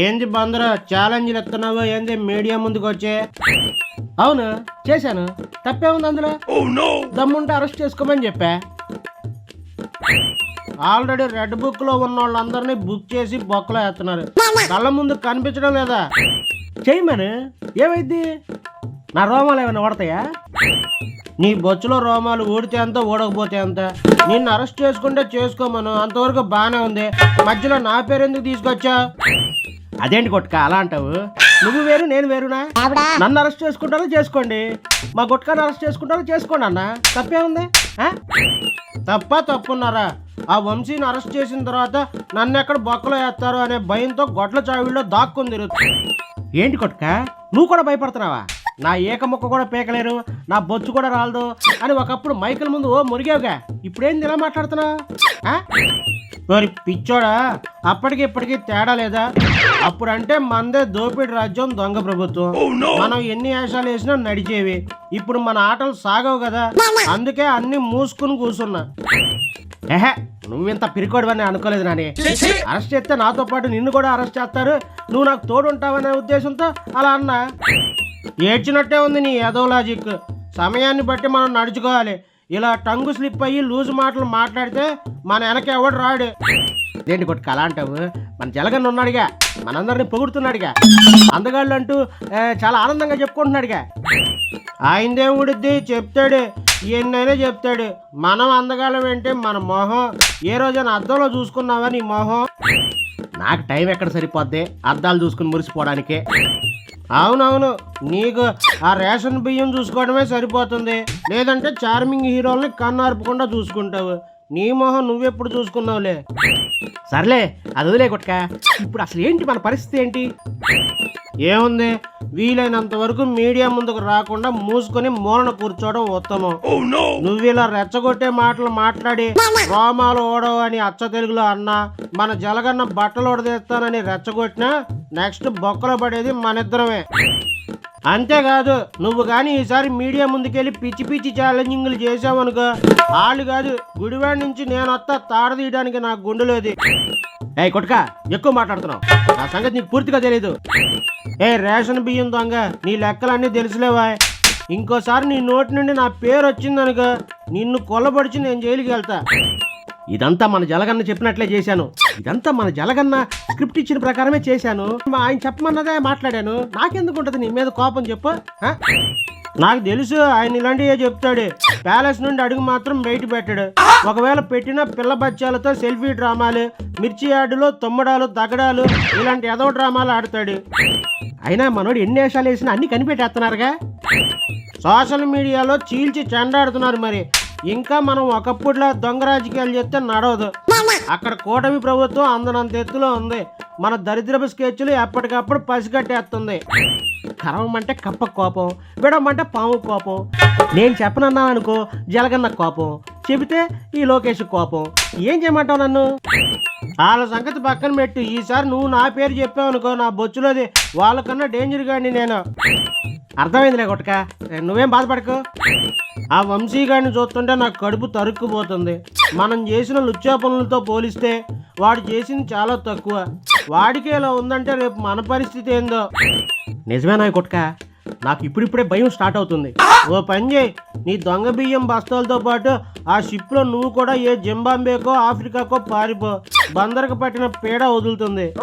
ఏంది బందర ఛాలెంజ్లు ఇస్తున్నావు ఏంది మీడియా ముందుకు వచ్చే అవును? చేశాను. తప్పే ఉంది అందులో? దమ్ముంటే అరెస్ట్ చేసుకోమని చెప్పా. ఆల్రెడీ రెడ్ బుక్లో ఉన్న వాళ్ళందరినీ బుక్ చేసి బొక్కలో వేస్తున్నారు. కళ్ళ ముందు కనిపించడం లేదా? చేయమని ఏమైంది నా రోమాలు ఏమైనా ఓడతాయా? నీ బొచ్చులో రోమాలు ఊడితే అంత ఊడకపోతే అంత నిన్ను అరెస్ట్ చేసుకుంటే చేసుకోమను. అంతవరకు బాగానే ఉంది. మధ్యలో నా పేరు ఎందుకు తీసుకొచ్చా అదేంటి కొట్టుక అలా అంటావు? నువ్వు వేరు నేను వేరునా? నన్ను అరెస్ట్ చేసుకుంటారో చేసుకోండి. మా గుట్కాన్ని అరెస్ట్ చేసుకుంటారో చేసుకోండి అన్న. తప్పే ఉంది? ఆ? తప్ప తప్పున్నారా? ఆ వంశీని అరెస్ట్ చేసిన తర్వాత నన్ను ఎక్కడ బొక్కలో వేస్తారు అనే భయంతో గొడ్ల చావిల్లో దాక్కుని తిరుగుతుంది ఏంటి కొట్టుక నువ్వు కూడా భయపడుతున్నావా? నా ఏక ముక్క కూడా పీకలేరు నా బొచ్చు కూడా రాలదు అని ఒకప్పుడు మైకుల ముందు ఓ మురిగావుగా. ఇప్పుడేంది ఇలా మాట్లాడుతున్నావు? మరి పిచ్చోడా అప్పటికి ఇప్పటికి తేడా లేదా? అప్పుడంటే మందే దోపిడి రాజ్యం దొంగ ప్రభుత్వం. మనం ఎన్ని వేషాలు వేసినా నడిచేవి. ఇప్పుడు మన ఆటలు సాగవు కదా. అందుకే అన్ని మూసుకుని కూర్చున్నా. ఏహే నువ్వింత పిరికోడవని అనుకోలేదు నాని. అరెస్ట్ చేస్తే నాతో పాటు నిన్ను కూడా అరెస్ట్ చేస్తారు. నువ్వు నాకు తోడు ఉంటావనే ఉద్దేశంతో అలా అన్నా. ఏడ్చినట్టే ఉంది నీ ఏదో లాజిక్ సమయాన్ని బట్టి మనం నడుచుకోవాలి. ఇలా టంగు స్లిప్ అయ్యి లూజ్ మాటలు మాట్లాడితే మన వెనక ఎవడు రాడు? ఏంటి కొట్టుకు అలా అంటావు? మన జలగన్న ఉన్నాడుగా మనందరిని పొగుడుతున్నాడుగా. అందగాళ్ళు అంటూ చాలా ఆనందంగా చెప్పుకుంటున్నాడుగా. ఆయనదేం ఉడిద్ది చెప్తాడు ఎన్నైనా చెప్తాడు. మనం అందగాళ్ళం ఏంటి మన మొహం ఏ రోజైనా అద్దంలో చూసుకున్నావా నీ మొహం? నాకు టైం ఎక్కడ సరిపోద్ది? అద్దాలు చూసుకుని మురిసిపోవడానికే. అవునవును నీకు ఆ రేషన్ బియ్యం చూసుకోవడమే సరిపోతుంది. లేదంటే చార్మింగ్ హీరోల్ని కన్నార్పకుండా చూసుకుంటావు. నీ మొహం నువ్వెప్పుడు చూసుకున్నావులే? సర్లే అది వదిలే కొట్టుక ఇప్పుడు అసలు ఏంటి మన పరిస్థితి ఏంటి? ఏముంది? వీలైనంత వరకు మీడియా ముందుకు రాకుండా మూసుకొని మూలన కూర్చోవడం ఉత్తమం. నువ్వు ఇలా రెచ్చగొట్టే మాటలు మాట్లాడి రోమాలు ఓడవు అని అచ్చ తెలుగులో అన్నా మన జలగన్న బట్టలు ఓడదీస్తానని రెచ్చగొట్టినా నెక్స్ట్ బొక్కలో పడేది మనిద్దరమే అంతేకాదు నువ్వు కానీ ఈసారి మీడియా ముందుకెళ్ళి పిచ్చి పిచ్చి ఛాలెంజింగ్లు చేసావనుకో వాళ్ళు కాదు గుడివాడి నుంచి నేను వస్తా తాడ నాకు గుండెలేదు ఏ కొట్క ఎక్కువ మాట్లాడుతున్నావు. నా సంగతి నీకు పూర్తిగా తెలియదు ఏ రేషన్ బియ్యం దొంగ నీ లెక్కలన్నీ తెలుసులేవా? ఇంకోసారి నీ నోటి నుండి నా పేరు వచ్చిందనుకో నిన్ను కొల్లబడిచి నేను జైలుకి వెళ్తా. ఇదంతా మన జలగన్న చెప్పినట్లే చేశాను. ఇదంతా మన జలగన్న స్క్రిప్ట్ ఇచ్చిన ప్రకారమే చేశాను. ఆయన చెప్పమన్నదే మాట్లాడాను. నాకెందుకు ఉంటుంది నీ మీద కోపం చెప్పు నాకు తెలుసు ఆయన ఇలాంటివే చెప్తాడు. ప్యాలెస్ నుండి అడుగు మాత్రం బయట పెట్టాడు. ఒకవేళ పెట్టిన పిల్ల బచ్చాలతో సెల్ఫీ డ్రామాలు మిర్చి యార్డులో తొమ్మడాలు తగడాలు ఇలాంటి ఏదో డ్రామాలు ఆడతాడు. అయినా మనోడు ఎన్ని వేషాలు వేసినా అన్ని కనిపెట్టేస్తున్నారుగా సోషల్ మీడియాలో చీల్చి చెండాడుతున్నారు మరి. ఇంకా మనం ఒకప్పుడులా దొంగ రాజకీయాలు చెప్తే నడవదు. అక్కడ కూటమి ప్రభుత్వం అందనంత ఎత్తులో ఉంది. మన దరిద్రపు స్కెచ్లు ఎప్పటికప్పుడు పసిగట్టేస్తుంది. కరవమంటే కప్ప కోపం విడమంటే పాము కోపం. నేను చెప్పనన్నాను అనుకో జలగన్న కోపం. చెబితే ఈ లోకేష్ కోపం. ఏం చేయమంటావు నన్ను? వాళ్ళ సంగతి పక్కన పెట్టు. ఈసారి నువ్వు నా పేరు చెప్పావు అనుకో నా బొచ్చులోది వాళ్ళకన్నా డేంజర్ గాడిని నేను. అర్థమైందిలే కొట్టక. నువ్వేం బాధపడకు. ఆ వంశీగాడిని చూస్తుంటే నాకు కడుపు తరుక్కుపోతుంది. మనం చేసిన లుచ్చా పనులతో పోలిస్తే వాడు చేసింది చాలా తక్కువ. వాడికి ఇలా ఉందంటే రేపు మన పరిస్థితి ఏందో. నిజమేనా కొట్టక. నాకు ఇప్పుడిప్పుడే భయం స్టార్ట్ అవుతుంది. ఓ పని చేయి. నీ దొంగ బియ్యం బస్తాలతో పాటు ఆ షిప్లో నువ్వు కూడా ఏ జింబాంబేకో ఆఫ్రికాకో పారిపో. బందరకు పట్టిన పీడ వదులుతుంది.